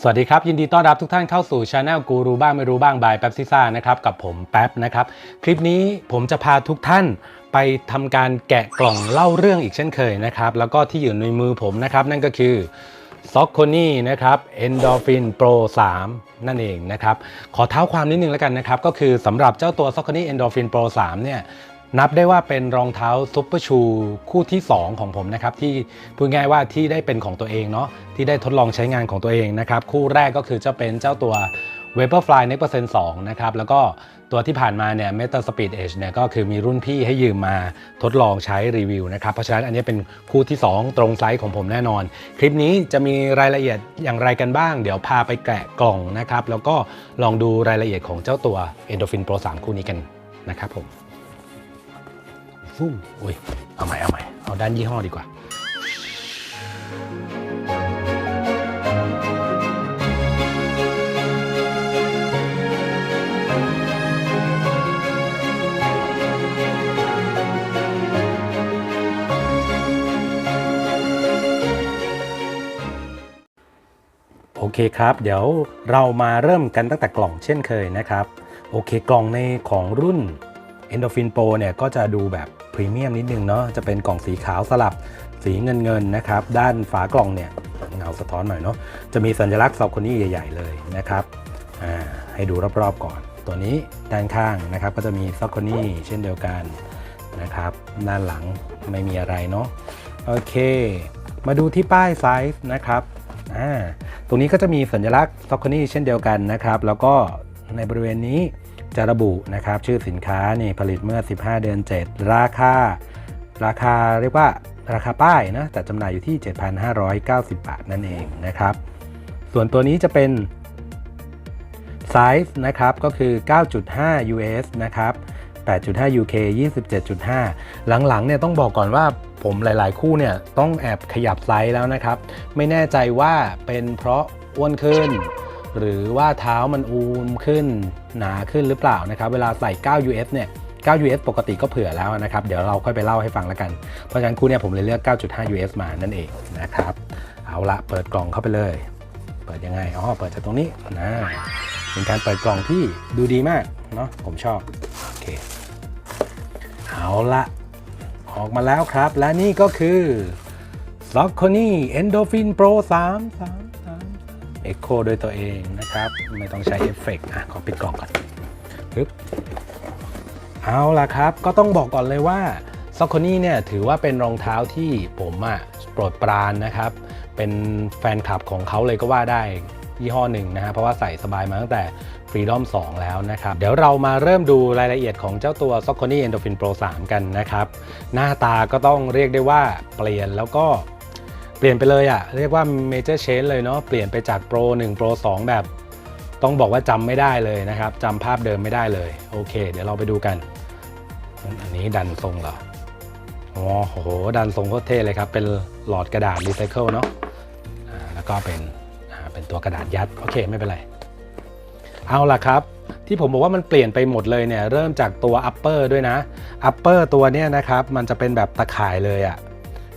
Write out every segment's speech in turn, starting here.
สวัสดีครับ ยินดีต้อนรับทุกท่านเข้าสู่ช anel กูรู้บ้างไม่รู้บ้างบายแป๊บซิซ่านะครับกับผมแป๊บนะครับ คลิปนี้ผมจะพาทุกท่านไปทำการแกะกล่องเล่าเรื่องอีกเช่นเคยนะครับ แล้วก็ที่อยู่ในมือผมนะครับ นั่นก็คือซ็อกโคนี่นะครับ Endorphin Pro 3นั่นเองนะครับ ขอเท้าความนิดนึงแล้วกันนะครับ ก็คือสำหรับเจ้าตัว s o c k o n y Endorphin Pro 3เนี่ย นับได้ว่าเป็นรองเท้าซุปเปอร์ชูคู่ที่ 2 ของผมนะครับที่พูดง่ายว่าที่ได้เป็นของตัวเองเนาะที่ได้ทดลองใช้งานของตัวเองนะครับคู่แรกก็คือจะเป็นเจ้าตัว Vaporfly Next Percent 2นะครับแล้วก็ตัวที่ผ่านมาเนี่ย Meta Speed Edge เนี่ยก็คือมีรุ่นพี่ให้ยืมมาทดลองใช้รีวิวนะครับเพราะฉะนั้นอันนี้เป็นคู่ที่ 2 ตรงไซส์ของผมแน่นอน คลิปนี้จะมีรายละเอียดอย่างไรกันบ้าง เดี๋ยวพาไปแกะกล่องนะครับแล้วก็ลองดูรายละเอียดของเจ้าตัว Endorphin Pro 3 คู่นี้กันนะครับผม ฟู่อุ้ยเอาใหม่เอาใหม่เอาด้านยี่ห้อดีกว่า โอเคครับ เดี๋ยวเรามาเริ่มกันตั้งแต่กล่องเช่นเคยนะครับ โอเคกล่องในของรุ่น Endorphin Pro เนี่ยก็จะดูแบบ พรีเมียมนิดนึงเนาะจะเป็นกล่องสีขาวสลับสีเงินเงินๆนะครับ ด้านฝากล่องเนี่ยเงาสะท้อนหน่อยเนาะจะมีสัญลักษณ์ซอกโคนี่ใหญ่ ๆ เลยนะครับให้ดูรอบๆก่อน ตัวนี้ด้านข้างนะครับ ก็จะมีซอกโคนี่เช่นเดียวกันนะครับ ด้านหลังไม่มีอะไรเนาะโอเค มาดูที่ป้ายไซส์นะครับอ่าตรงนี้ก็จะมีสัญลักษณ์ซอกโคนี่เช่นเดียวกันนะครับ แล้วก็ในบริเวณนี้ จะระบุนะครับชื่อสินค้านี่ผลิตเมื่อ 15 เดือน 7 ราคา ราคาเรียกว่าราคาป้ายนะแต่จำหน่ายอยู่ที่ 7,590 บาทนั่นเองนะครับ ส่วนตัวนี้จะเป็นไซส์นะครับก็คือ 9.5 US นะครับ 8.5 UK 27.5 หลังๆเนี่ยต้องบอกก่อนว่าผมหลายๆ คู่เนี่ยต้องแอบขยับไซส์แล้วนะครับ ไม่แน่ใจว่าเป็นเพราะอ้วนขึ้น หรือว่าเท้ามันอูมขึ้นหนาขึ้นหรือเปล่านะครับ เวลาใส่ 9 US เนี่ย 9 US ปกติก็เผื่อแล้วนะครับ เดี๋ยวเราค่อยไปเล่าให้ฟังแล้วกัน เพราะฉะนั้นคู่เนี่ยผมเลยเลือก 9.5 US มานั่นเองนะครับ เอาละเปิดกล่องเข้าไปเลย เปิดยังไง อ๋อ เปิดจากตรงนี้นะ เป็นการเปิดกล่องที่ดูดีมากเนาะ ผมชอบ โอเค เอาละออกมาแล้วครับ และนี่ก็คือ s o c o n y Endorphin Pro 3 3 3 Echo โดยตัวเองนะครับ ไม่ต้องใช้เอฟเฟกต์อะขอปิดกล่องก่อนปึ๊บเอาล่ะครับ ก็ต้องบอกก่อนเลยว่า s o c o n y เนี่ยถือว่าเป็นรองเท้าที่ผมอะโปรดปรานนะครับ เป็นแฟนคลับของเขาเลยก็ว่าได้ยี่ห้อหนึ่งนะฮะเพราะว่าใส่สบายมาตั้งแต่ Freedom 2 แล้วนะครับ เดี๋ยวเรามาเริ่มดูรายละเอียดของเจ้าตัว s o c o n y Endorphin Pro 3 กันนะครับ หน้าตาก็ต้องเรียกได้ว่าเปลี่ยนแล้วก็ เปลี่ยนไปเลยอะเรียกว่า major change เลยเนาะเปลี่ยนไปจาก Pro 1 Pro 2 แบบ ต้องบอกว่าจำไม่ได้เลยนะครับจำภาพเดิมไม่ได้เลย โอเค เดี๋ยวเราไปดูกัน อันนี้ดันทรงเหรออ๋อโห ดันทรงโคตรเท่เลยครับ เป็นหลอดกระดาษรีไซเคิลเนาะแล้วก็เป็นเป็นตัวกระดาษยัด โอเค ไม่เป็นไร เอาล่ะครับ ที่ผมบอกว่ามันเปลี่ยนไปหมดเลยเนี่ย เริ่มจากตัว upper ด้วยนะ upper ตัวเนี้ยนะครับ มันจะเป็นแบบตะข่ายเลยอะ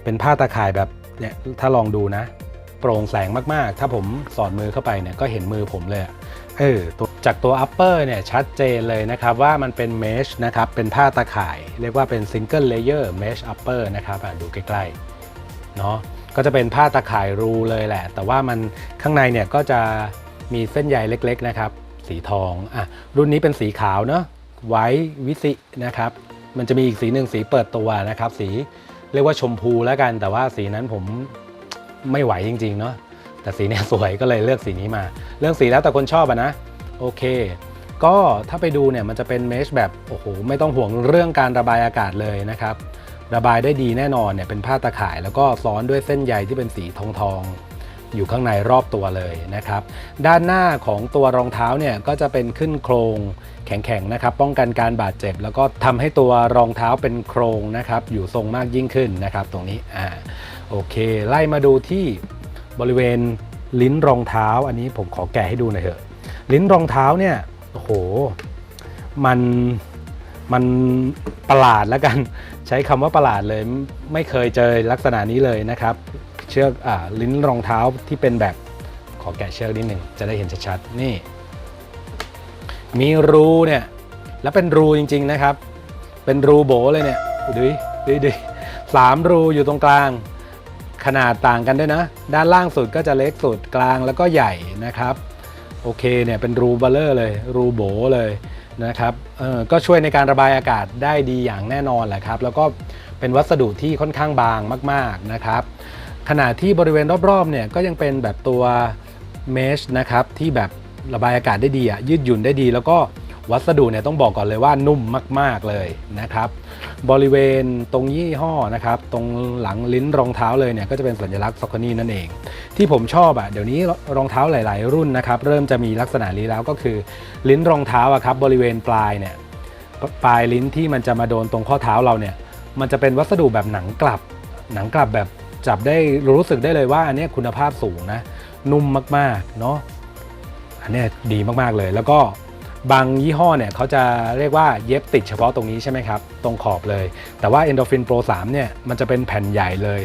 เป็นผ้าตะข่ายแบบ เนี่ยถ้าลองดูนะ โปร่งแสงมากๆ ถ้าผมสอดมือเข้าไปเนี่ยก็เห็นมือผมเลยเออจากตัว upper เนี่ยชัดเจนเลยนะครับว่ามันเป็น mesh นะครับ เป็นผ้าตะข่าย เรียกว่าเป็น single layer mesh upper นะครับดูใกล้ๆเนาะก็จะเป็นผ้าตะข่ายรูเลยแหละ แต่ว่ามันข้างในเนี่ยก็จะมีเส้นใยเล็กๆนะครับ สีทองอะรุ่นนี้เป็นสีขาวเนาะไว้วิสินะครับ มันจะมีอีกสีหนึ่งสีเปิดตัวนะครับ สี เรียกว่าชมพูแล้วกัน แต่ว่าสีนั้นผมไม่ไหวจริง ๆ เนาะแต่สีเนี้ยสวยก็เลยเลือกสีนี้มาเรื่องสีแล้วแต่คนชอบอะนะโอเค ก็ถ้าไปดูเนี่ยมันจะเป็นเมชแบบโอ้โหไม่ต้องห่วงเรื่องการระบายอากาศเลยนะครับ ระบายได้ดีแน่นอนเนี่ยเป็นผ้าตะข่าย แล้วก็ซ้อนด้วยเส้นใยที่เป็นสีทองทองๆ อยู่ข้างในรอบตัวเลยนะครับ ด้านหน้าของตัวรองเท้าเนี่ยก็จะเป็นขึ้นโครงแข็งๆนะครับ ป้องกันการบาดเจ็บ แล้วก็ทำให้ตัวรองเท้าเป็นโครงนะครับอยู่ทรงมากยิ่งขึ้นนะครับ ตรงนี้อ่าโอเค ไล่มาดูที่บริเวณลิ้นรองเท้า อันนี้ผมขอแกะให้ดูหน่อยเถอะลิ้นรองเท้าเนี่ยโอ้โหมันมันประหลาดแล้วกัน ใช้คำว่าประหลาดเลย ไม่เคยเจอลักษณะนี้เลยนะครับ เชือกอลิ้นรองเท้าที่เป็นแบบขอแกะเชือกนิดหนึ่งจะได้เห็นชัดๆนี่ มีรูเนี่ยแล้วเป็นรูจริง ๆนะครับ เป็นรูโบเลยเนี่ยดูดิดูดิสามรูอยู่ตรงกลาง ขนาดต่างกันด้วยนะ ด้านล่างสุดก็จะเล็กสุดกลางแล้วก็ใหญ่นะครับ โอเคเนี่ยเป็นรูเบลเลอร์เลย รูโบเลยนะครับเออก็ช่วยในการระบายอากาศได้ดีอย่างแน่นอนแหละครับ แล้วก็เป็นวัสดุที่ค่อนข้างบางมาก ๆนะครับ ขณะที่บริเวณรอบๆเนี่ยก็ยังเป็นแบบตัวเมชนะครับที่แบบระบายอากาศได้ดีอะยืดหยุ่นได้ดี แล้วก็วัสดุเนี่ยต้องบอกก่อนเลยว่านุ่มมาก ๆเลยนะครับ บริเวณตรงยี่ห้อนะครับ ตรงหลังลิ้นรองเท้าเลยเนี่ยก็จะเป็นสัญลักษณ์ซ็อกนี่นั่นเอง ที่ผมชอบอะเดี๋ยวนี้รองเท้าหลาย ๆ รุ่นนะครับ เริ่มจะมีลักษณะนี้แล้วก็คือ ลิ้นรองเท้าอะครับบริเวณปลายเนี่ยปลายลิ้นที่มันจะมาโดนตรงข้อเท้าเราเนี่ยมันจะเป็นวัสดุแบบหนังกลับ หนังกลับแบบ จับได้รู้สึกได้เลยว่าอันนี้คุณภาพสูงนะ นุ่มมากๆเนาะอันนี้ดีมากๆเลย แล้วก็บางยี่ห้อเนี่ยเขาจะเรียกว่าเย็บติดเฉพาะตรงนี้ใช่ไหมครับ ตรงขอบเลย แต่ว่า Endorphin Pro 3เนี่ยมันจะเป็นแผ่นใหญ่เลย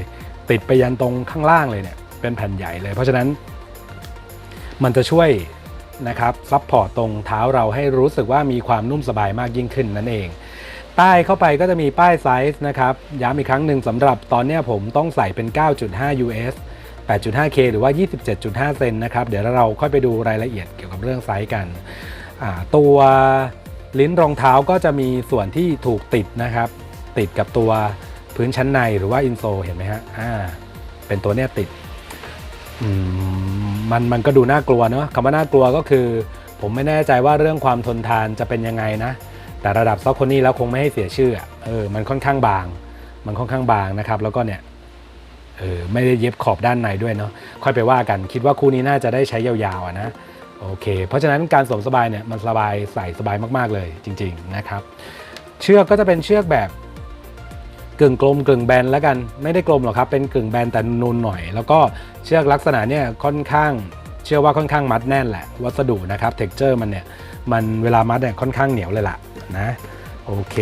ติดไปยันตรงข้างล่างเลยเนี่ยเป็นแผ่นใหญ่เลย เพราะฉะนั้น มันจะช่วยนะครับซัพพอร์ตตรงเท้าเราให้รู้สึกว่ามีความนุ่มสบายมากยิ่งขึ้นนั่นเอง ป้ายเข้าไปก็จะมีป้ายไซส์นะครับย้ำอีกครั้งหนึ่งสำหรับตอนเนี้ยผมต้องใส่เป็น 9.5 US 8.5K หรือว่า 27.5 เซนนะครับ เดี๋ยวเราค่อยไปดูรายละเอียดเกี่ยวกับเรื่องไซส์กัน ตัวลิ้นรองเท้าก็จะมีส่วนที่ถูกติดนะครับ ติดกับตัวพื้นชั้นในหรือว่าอินโซเห็นไหมฮะอ่าเป็นตัวเนี้ยติดมมันมันก็ดูน่ากลัวเนอะคำว่าน่ากลัวก็คือ ผมไม่แน่ใจว่าเรื่องความทนทานจะเป็นยังไงนะ แต่ระดับซอกโคนี่แล้วคงไม่ให้เสียชื่อเออมันค่อนข้างบาง มันค่อนข้างบางนะครับ แล้วก็เนี่ยเออไม่ได้เย็บขอบด้านในด้วยเนาะค่อยไปว่ากันคิดว่าคู่นี้น่าจะได้ใช้ยาวๆอะนะโอเค เพราะฉะนั้นการสวมสบายเนี่ยมันสบายใส่สบายมากๆเลยจริง ๆนะครับ เชือกก็จะเป็นเชือกแบบกึ่งกลมกึ่งแบนแล้วกันไม่ได้กลมหรอกครับเป็นกึ่งแบนแต่นูนหน่อย แล้วก็เชือกลักษณะเนี่ยค่อนข้างเชื่อว่าค่อนข้างมัดแน่นแหละวัสดุนะครับเท็กเจอร์มันเนี่ย มันเวลามัดเนี่ยค่อนข้างเหนียวเลยล่ะนะโอเค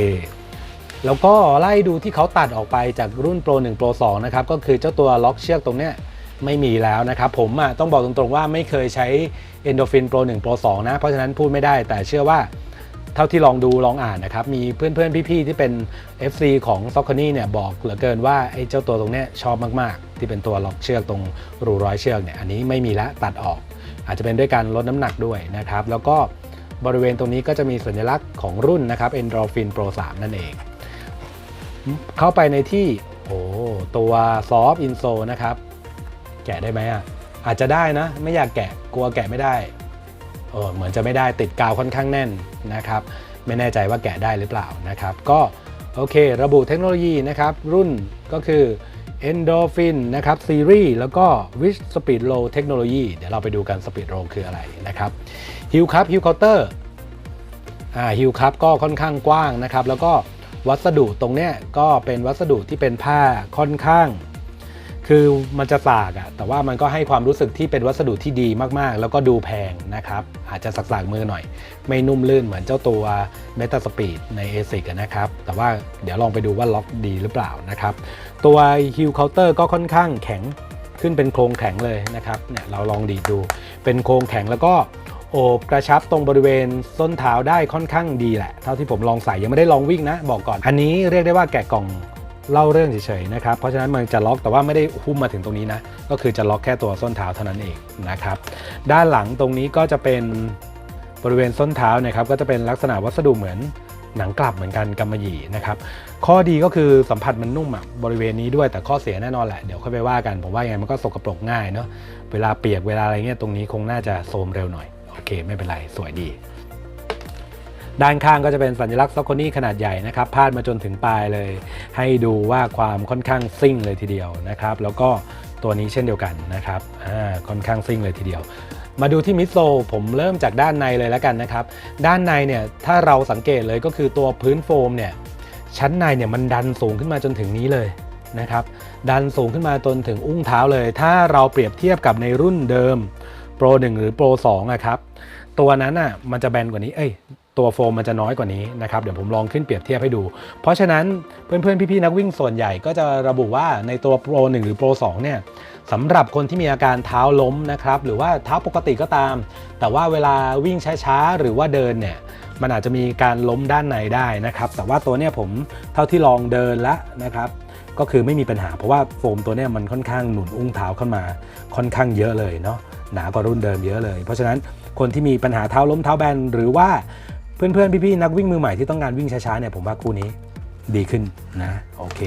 แล้วก็ไล่ดูที่เขาตัดออกไปจากรุ่น Pro 1 Pro 2นะครับก็คือเจ้าตัวล็อกเชือกตรงเนี้ยไม่มีแล้วนะครับ ผมอะต้องบอกตรงๆว่าไม่เคยใช้ Endorphin Pro 1 Pro 2 นะ เพราะฉะนั้นพูดไม่ได้แต่เชื่อว่าเท่าที่ลองดูลองอ่านนะครับ มีเพื่อนๆ พี่ๆ ที่เป็น FC ของ s o c c o n y เนี่ยบอกเหลือเกินว่าไอ้เจ้าตัวตรงเนี้ยชอบมากๆ ที่เป็นตัวล็อกเชือกตรงรูร้อยเชือกเนี่ยอันนี้ไม่มีละตัดออก อาจจะเป็นด้วยการลดน้ำหนักด้วยนะครับ แล้วก็ บริเวณตรงนี้ก็จะมีสัญลักษณ์ของรุ่นนะครับ Endorphin Pro 3 นั่นเอง เข้าไปในที่โอ้ตัว Soft Insole นะครับ แกะได้ไหมอะ อาจจะได้นะ ไม่อยากแกะกลัวแกะไม่ได้เออเหมือนจะไม่ได้ติดกาวค่อนข้างแน่นนะครับ ไม่แน่ใจว่าแกะได้หรือเปล่านะครับ ก็โอเค ระบุเทคโนโลยีนะครับ รุ่นก็คือ Endorphin นะครับซีรีส์แล้วก็ Wish Speed Low Technology เดี๋ยวเราไปดูกัน Speed Low คืออะไรนะครับ Hill Cup Hill Counter อ่า Hill Cup ก็ค่อนข้างกว้างนะครับ แล้วก็วัสดุตรงเนี้ยก็เป็นวัสดุที่เป็นผ้าค่อนข้าง คือมันจะสากอะแต่ว่ามันก็ให้ความรู้สึกที่เป็นวัสดุที่ดีมากๆ แล้วก็ดูแพงนะครับ อาจจะสักๆมือหน่อย ไม่นุ่มลื่นเหมือนเจ้าตัว Meta Speed ใน ASIC อะนะครับ แต่ว่าเดี๋ยวลองไปดูว่าล็อกดีหรือเปล่านะครับ ตัว Heel Counter ก็ค่อนข้างแข็งขึ้นเป็นโครงแข็งเลยนะครับเนี่ยเราลองดีดดูเป็นโครงแข็งแล้วก็ โอบกระชับตรงบริเวณส้นเท้าได้ค่อนข้างดีแหละ เท่าที่ผมลองใส่ยังไม่ได้ลองวิ่งนะ บอกก่อน อันนี้เรียกได้ว่าแกะกล่องเล่าเรื่องเฉยๆนะครับ เพราะฉะนั้นมันจะล็อกแต่ว่าไม่ได้หุ้มมาถึงตรงนี้นะ ก็คือจะล็อกแค่ตัวส้นเท้าเท่านั้นเองนะครับ ด้านหลังตรงนี้ก็จะเป็นบริเวณส้นเท้านะครับ ก็จะเป็นลักษณะวัสดุเหมือนหนังกลับเหมือนกันกำมะหยี่นะครับ ข้อดีก็คือสัมผัสมันนุ่มอะบริเวณนี้ด้วยแต่ข้อเสียแน่นอนแหละ เดี๋ยวค่อยไปว่ากัน ผมว่ายังไงมันก็สกปรกง่ายเนาะ เวลาเปียกเวลาอะไรเงี้ยตรงนี้คงน่าจะโทมเร็วหน่อย โอเค ไม่เป็นไร สวยดี ด้านข้างก็จะเป็นสัญลักษณ์ซ็อกโคนี่ขนาดใหญ่นะครับ พาดมาจนถึงปลายเลย ให้ดูว่าความค่อนข้างซิ่งเลยทีเดียวนะครับ แล้วก็ตัวนี้เช่นเดียวกันนะครับค่อนข้างซิ่งเลยทีเดียวมาดูที่มิโซผมเริ่มจากด้านในเลยแล้วกันนะครับ ด้านในเนี่ยถ้าเราสังเกตเลยก็คือตัวพื้นโฟมเนี่ยชั้นในเนี่ยมันดันสูงขึ้นมาจนถึงนี้เลยนะครับ ดันสูงขึ้นมาจนถึงอุ้งเท้าเลย ถ้าเราเปรียบเทียบกับในรุ่นเดิม Pro 1 หรือ Pro 2อะครับ ตัวนั้นอะมันจะแบนกว่านี้ เอ้ย ตัวโฟมมันจะน้อยกว่านี้นะครับ เดี๋ยวผมลองขึ้นเปรียบเทียบให้ดู เพราะฉะนั้นเพื่อนๆ พี่ๆ นักวิ่งส่วนใหญ่ก็จะระบุว่าในตัว Pro 1 หรือ Pro 2 เนี่ยสำหรับคนที่มีอาการเท้าล้มนะครับ หรือว่าเท้าปกติก็ตาม แต่ว่าเวลาวิ่งช้าๆ หรือว่าเดินเนี่ยมันอาจจะมีการล้มด้านในได้นะครับ แต่ว่าตัวเนี้ยผมเท่าที่ลองเดินแล้วนะครับ ก็คือไม่มีปัญหาเพราะว่าโฟมตัวเนี้ยมันค่อนข้างหนุนอุ้งเท้าขึ้นมาค่อนข้างเยอะเลยเนาะ หนากว่ารุ่นเดิมเยอะเลย เพราะฉะนั้นคนที่มีปัญหาเท้าล้มเท้าแบนหรือว่าเพื่อนๆ พี่ๆ นักวิ่งมือใหม่ที่ต้องการวิ่งช้าๆเนี่ยผมว่าคู่นี้ดีขึ้นนะโอเค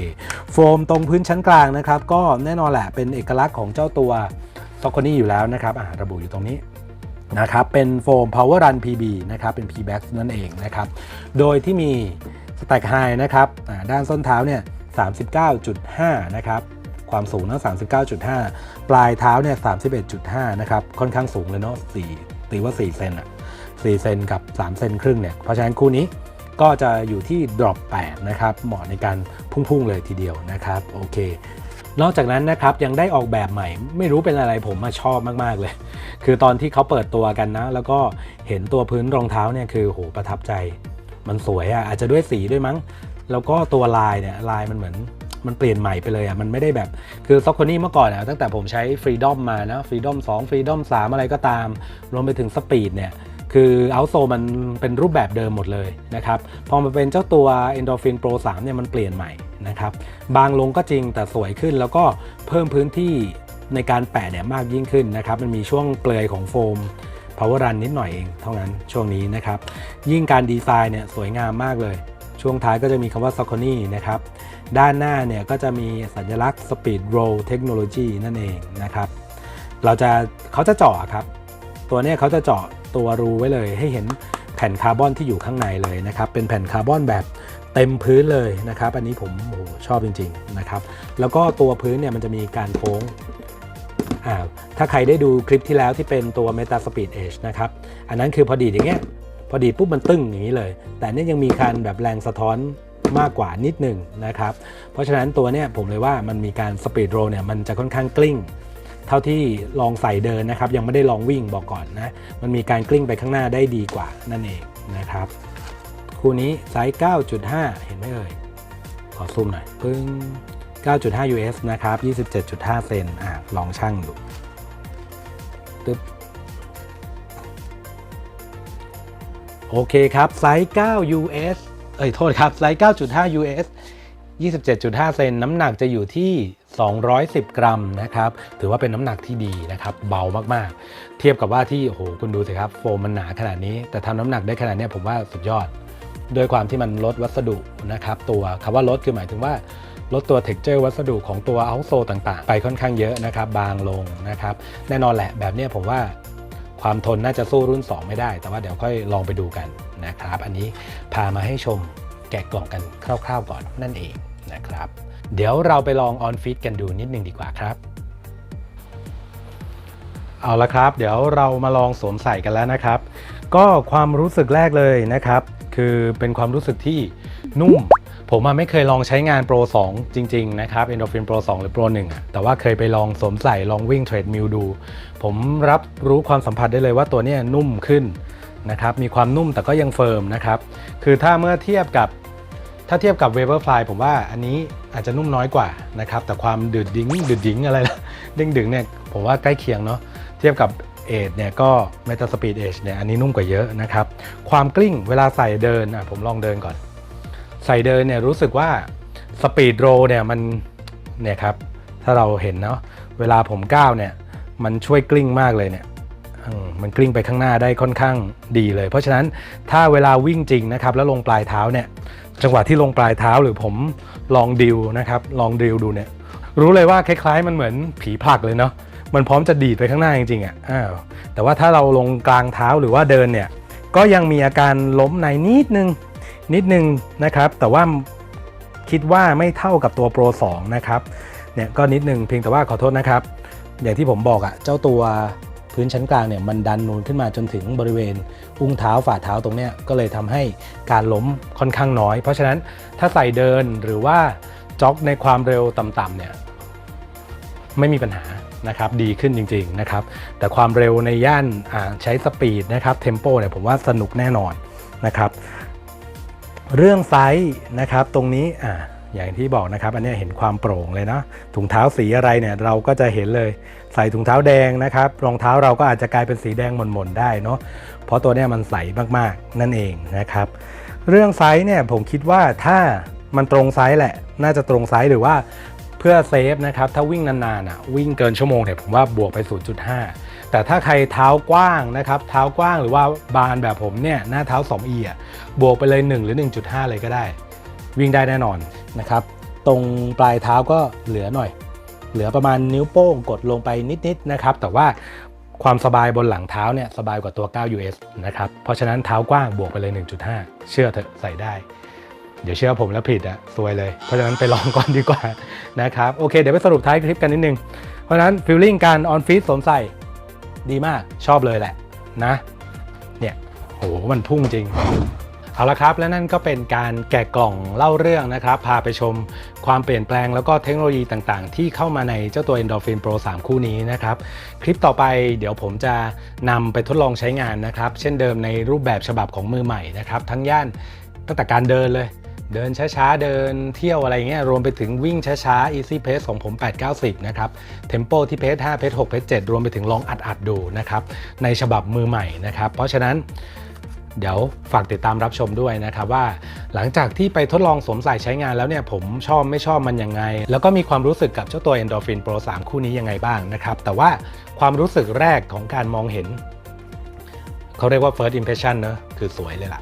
โฟมตรงพื้นชั้นกลางนะครับ ก็แน่นอนแหละเป็นเอกลักษณ์ของเจ้าตัวซอกโคนี่อยู่แล้วนะครับอ่าระบุอยู่ตรงนี้นะครับเป็นโฟม Power Run PB นะครับเป็น PBAX นั่นเองนะครับโดยที่มี Stack High นะครับด้านส้นเท้าเนี่ย 39.5 นะครับ ความสูงนะ39.5 ปลายเท้าเนี่ย31.5นะครับ ค่อนข้างสูงเลยเนาะ4ตีว่า4เซนอะ4เซนกับ3เซนครึ่งเนี่ย เพราะฉะนั้นคู่นี้ก็จะอยู่ที่ drop 8นะครับ เหมาะในการพุ่งๆเลยทีเดียวนะครับ โอเค นอกจากนั้นนะครับยังได้ออกแบบใหม่ ไม่รู้เป็นอะไรผมมาชอบมากๆเลย คือตอนที่เขาเปิดตัวกันนะ แล้วก็เห็นตัวพื้นรองเท้าเนี่ยคือโหประทับใจ มันสวยอะ่ะอาจจะด้วยสีด้วยมั้ง แล้วก็ตัวลายเนี่ยลายมันเหมือน มันเปลี่ยนใหม่ไปเลยอะมันไม่ได้แบบคือซ็อกโคนี่เมื่อก่อนอะตั้งแต่ผมใช้ฟรีดอมมานะฟรีดอม2ฟรีดอม3อะไรก็ตาม รวมไปถึงสปีดเนี่ยคือเอาโซมันเป็นรูปแบบเดิมหมดเลยนะครับ พอมาเป็นเจ้าตัว Endorphin Pro 3เนี่ยมันเปลี่ยนใหม่นะครับ บางลงก็จริงแต่สวยขึ้นแล้วก็เพิ่มพื้นที่ในการแปะเนี่ยมากยิ่งขึ้นนะครับ มันมีช่วงเปลือยของโฟม Power Run นิดหน่อยเองเท่านั้นช่วงนี้นะครับ ยิ่งการดีไซน์เนี่ยสวยงามมากเลย ช่วงท้ายก็จะมีคำว่า s a c o n y นะครับ ด้านหน้าเนี่ยก็จะมีสัญลักษณ์ Speed Roll Technology นั่นเองนะครับ เราจะเขาจะเจาะครับ ตัวเนี้ยเขาจะเจาะตัวรูไว้เลย ให้เห็นแผ่นคาร์บอนที่อยู่ข้างในเลยนะครับ เป็นแผ่นคาร์บอนแบบเต็มพื้นเลยนะครับ อันนี้ผมโอ้ชอบจริงๆนะครับ แล้วก็ตัวพื้นเนี่ยมันจะมีการโค้งถ้าใครได้ดูคลิปที่แล้วที่เป็นตัว Meta Speed Edge นะครับ อันนั้นคือพอดีอย่างเงี้ย พอดีปุ๊บมันตึ้งอย่างนี้เลย แต่เนี่ยยังมีการแบบแรงสะท้อนมากกว่านิดหนึ่งนะครับ เพราะฉะนั้นตัวเนี้ยผมเลยว่ามันมีการสปีดโรเนี่ยมันจะค่อนข้างกลิ้ง เท่าที่ลองใส่เดินนะครับ ยังไม่ได้ลองวิ่งบอกก่อนนะ มันมีการกลิ้งไปข้างหน้าได้ดีกว่านั่นเองนะครับ คู่นี้ไซส์ 9.5 เห็นไหมเอ่ย ขอซูมหน่อยปึ้ง 9.5 US นะครับ 27.5 เซนอะลองชั่งดูตึ๊บ โอเคครับไซส์ 9 US เอ้ยโทษครับไซส์ 9.5 US 27.5 เซนน้ำหนักจะอยู่ที่ 210 กรัมนะครับ ถือว่าเป็นน้ำหนักที่ดีนะครับ เบามากๆ เทียบกับว่าที่โอ้โหคุณดูสิครับ โฟมมันหนาขนาดนี้ แต่ทำน้ำหนักได้ขนาดนี้ผมว่าสุดยอดโดยความที่มันลดวัสดุนะครับ ตัวคำว่าลดคือหมายถึงว่าลดตัว texture วัสดุของตัว outsole ต่างๆ ไปค่อนข้างเยอะนะครับ บางลงนะครับ แน่นอนแหละแบบเนี้ยผมว่า ความทนน่าจะสู้รุ่น 2 ไม่ได้ แต่ว่าเดี๋ยวค่อยลองไปดูกันนะครับ อันนี้พามาให้ชมแกะกล่องกันคร่าวๆก่อนนั่นเองนะครับ เดี๋ยวเราไปลองออนฟิตกันดูนิดนึงดีกว่าครับ เอาละครับ เดี๋ยวเรามาลองสวมใส่กันแล้วนะครับ ก็ความรู้สึกแรกเลยนะครับ คือเป็นความรู้สึกที่นุ่ม ผมไม่เคยลองใช้งาน Pro 2 จริง ๆ นะครับ Endorphin Pro 2 หรือ Pro 1อะแต่ว่าเคยไปลองสวมใส่ลองวิ่งเทรดมิลดู ผมรับรู้ความสัมผัสได้เลยว่าตัวนี้นุ่มขึ้นนะครับ มีความนุ่มแต่ก็ยังเฟิร์มนะครับ คือถ้าเมื่อเทียบกับถ้าเทียบกับ w a v e r f l y ผมว่าอันนี้อาจจะนุ่มน้อยกว่านะครับ แต่ความดืดดิ้งดืดดิ้งอะไรนะเด้งดึงเนี่ยผมว่าใกล้เคียงเนาะเทียบกับเอทเนี่ยก็ Meta Speed Edge เนี่ยอันนี้นุ่มกว่าเยอะนะครับ ความกลิ้งเวลาใส่เดินอะผมลองเดินก่อน ใส่เดินเนี่ยรู้สึกว่า Speed Roll เนี่ยมันเนี่ยครับถ้าเราเห็นเนาะเวลาผมก้าวเนี่ยมันช่วยกลิ้งมากเลยเนี่ยมมันกลิ้งไปข้างหน้าได้ค่อนข้างดีเลย เพราะฉะนั้นถ้าเวลาวิ่งจริงนะครับแล้วลงปลายเท้าเนี่ยจังหวะที่ลงปลายเท้าหรือผมลองดิวนะครับลองดิวดูเนี่ยรู้เลยว่าคล้ายๆ มันเหมือนผีผลักเลยเนาะมันพร้อมจะดีดไปข้างหน้าจริงๆอะอ้าวแต่ว่าถ้าเราลงกลางเท้าหรือว่าเดินเนี่ยก็ยังมีอาการล้มในนิดนึง นิดนึงนะครับ แต่ว่าคิดว่าไม่เท่ากับตัว Pro 2 นะครับ เนี่ยก็นิดนึงเพียงแต่ว่าขอโทษนะครับ อย่างที่ผมบอกอะ่ะเจ้าตัวพื้นชั้นกลางเนี่ยมันดันนูนขึ้นมาจนถึงบริเวณ อุ้งเท้าฝ่าเท้าตรงเนี้ยก็เลยทำให้การล้มค่อนข้างน้อย เพราะฉะนั้นถ้าใส่เดินหรือว่าจ็อกในความเร็วต่ำๆเนี่ยไม่มีปัญหานะครับดีขึ้นจริงๆนะครับ แต่ความเร็วในย่านใช้สปีดนะครับเทมโปเนี่ยผมว่าสนุกแน่นอนนะครับ เรื่องไซส์นะครับตรงนี้อ่าอย่างที่บอกนะครับ อันนี้เห็นความโปร่งเลยนะถุงเท้าสีอะไรเนี่ยเราก็จะเห็นเลย ใส่ถุงเท้าแดงนะครับรองเท้าเราก็อาจจะกลายเป็นสีแดงหม่นๆได้เนาะเพราะตัวเนี้ยมันใสมากๆนั่นเองนะครับ เรื่องไซส์เนี่ยผมคิดว่าถ้ามันตรงไซส์แหละ น่าจะตรงไซส์หรือว่าเพื่อเซฟนะครับถ้าวิ่งนานๆอะวิ่งเกินชั่วโมงเนี่ยผมว่าบวกไป 0.5 แต่ถ้าใครเท้ากว้างนะครับ เท้ากว้างหรือว่าบานแบบผมเนี่ยหน้าเท้า 2e อะบวกไปเลย 1 หรือ 1.5 เลยก็ได้ วิ่งได้แน่นอนนะครับ ตรงปลายเท้าก็เหลือหน่อย เหลือประมาณนิ้วโป้งกดลงไปนิดๆนะครับ แต่ว่าความสบายบนหลังเท้าเนี่ยสบายกว่าตัว 9 US นะครับ เพราะฉะนั้นเท้ากว้างบวกไปเลย 1.5 เชื่อเถอะใส่ได้ เดี๋ยวเชื่อผมแล้วผิดอะซวยเลย เพราะฉะนั้นไปลองก่อนดีกว่านะครับ โอเค เดี๋ยวไปสรุปท้ายคลิปกันนิดนึง เพราะฉะนั้นฟิลลิ่งการออนฟีดสวมใส่ ดีมากชอบเลยแหละนะเนี่ยโหมันพุ่งจริง เอาละครับ และนั่นก็เป็นการแกะกล่องเล่าเรื่องนะครับ พาไปชมความเปลี่ยนแปลงแล้วก็เทคโนโลยีต่างๆ ที่เข้ามาในเจ้าตัว Endorphin Pro 3 คู่นี้นะครับ คลิปต่อไปเดี๋ยวผมจะนำไปทดลองใช้งานนะครับ เช่นเดิมในรูปแบบฉบับของมือใหม่นะครับ ทั้งย่านตั้งแต่การเดินเลย เดินช้าๆ เดินเที่ยวอะไรเงี้ยรวมไปถึงวิ่งช้าๆ easy pace ของผม 890 นะครับ tempo ที่เพจ5เพจ6เพจ7รวมไปถึงลองอัดๆดูนะครับ ในฉบับมือใหม่นะครับ เพราะฉะนั้นเดี๋ยวฝากติดตามรับชมด้วยนะครับว่า หลังจากที่ไปทดลองสวมใส่ใช้งานแล้วเนี่ยผมชอบไม่ชอบมันยังไง แล้วก็มีความรู้สึกกับเจ้าตัว Endorphin Pro 3 คู่นี้ยังไงบ้างนะครับ แต่ว่าความรู้สึกแรกของการมองเห็น เขาเรียกว่า first impression เนอะคือสวยเลยล่ะ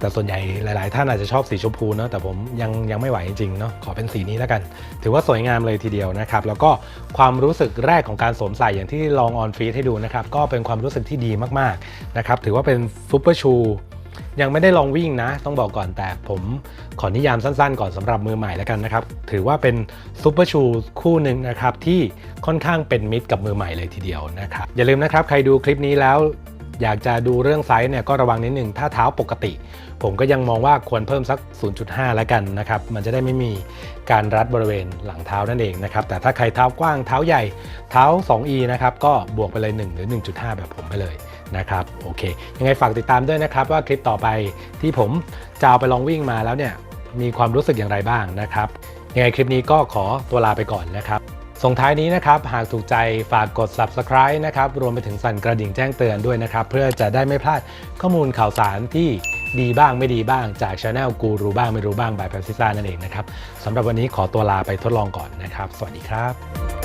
แต่ส่วนใหญ่หลาย ๆ ท่านอาจจะชอบสีชมพูเนอะแต่ผมยังยังไม่ไหวจริงๆเนาะขอเป็นสีนี้แล้วกัน ถือว่าสวยงามเลยทีเดียวนะครับ แล้วก็ความรู้สึกแรกของการสวมใส่อย่างที่ลองออนฟีดให้ดูนะครับ ก็เป็นความรู้สึกที่ดีมากๆนะครับถือว่าเป็นซูเปอร์ชูยังไม่ได้ลองวิ่งนะ ต้องบอกก่อนแต่ผมขอนิยามสั้นๆ ก่อนสำหรับมือใหม่แล้วกันนะครับ ถือว่าเป็นซูเปอร์ชูคู่หนึ่งนะครับ ที่ค่อนข้างเป็นมิตรกับมือใหม่เลยทีเดียวนะครับ อย่าลืมนะครับ ใครดูคลิปนี้แล้ว อยากจะดูเรื่องไซส์เนี่ยก็ระวังนิดหนึ่งถ้าเท้าปกติ ผมก็ยังมองว่าควรเพิ่มสัก 0.5 แล้วกันนะครับ มันจะได้ไม่มีการรัดบริเวณหลังเท้านั่นเองนะครับ แต่ถ้าใครเท้ากว้างเท้าใหญ่เท้า 2e นะครับ ก็บวกไปเลย 1 หรือ 1.5 แบบผมไปเลยนะครับ โอเค ยังไงฝากติดตามด้วยนะครับ ว่าคลิปต่อไปที่ผมจะเอาไปลองวิ่งมาแล้วเนี่ย มีความรู้สึกอย่างไรบ้างนะครับ ยังไงคลิปนี้ก็ขอตัวลาไปก่อนนะครับส่งท้ายนี้นะครับ หากถูกใจฝากกด subscribe นะครับ รวมไปถึงสั่นกระดิ่งแจ้งเตือนด้วยนะครับ เพื่อจะได้ไม่พลาดข้อมูลข่าวสารที่ ดีบ้างไม่ดีบ้างจากชาแนลกูรู้บ้างไม่รู้บ้างบายแพลซิซ่านั่นเองนะครับสำหรับวันนี้ขอตัวลาไปทดลองก่อนนะครับ สวัสดีครับ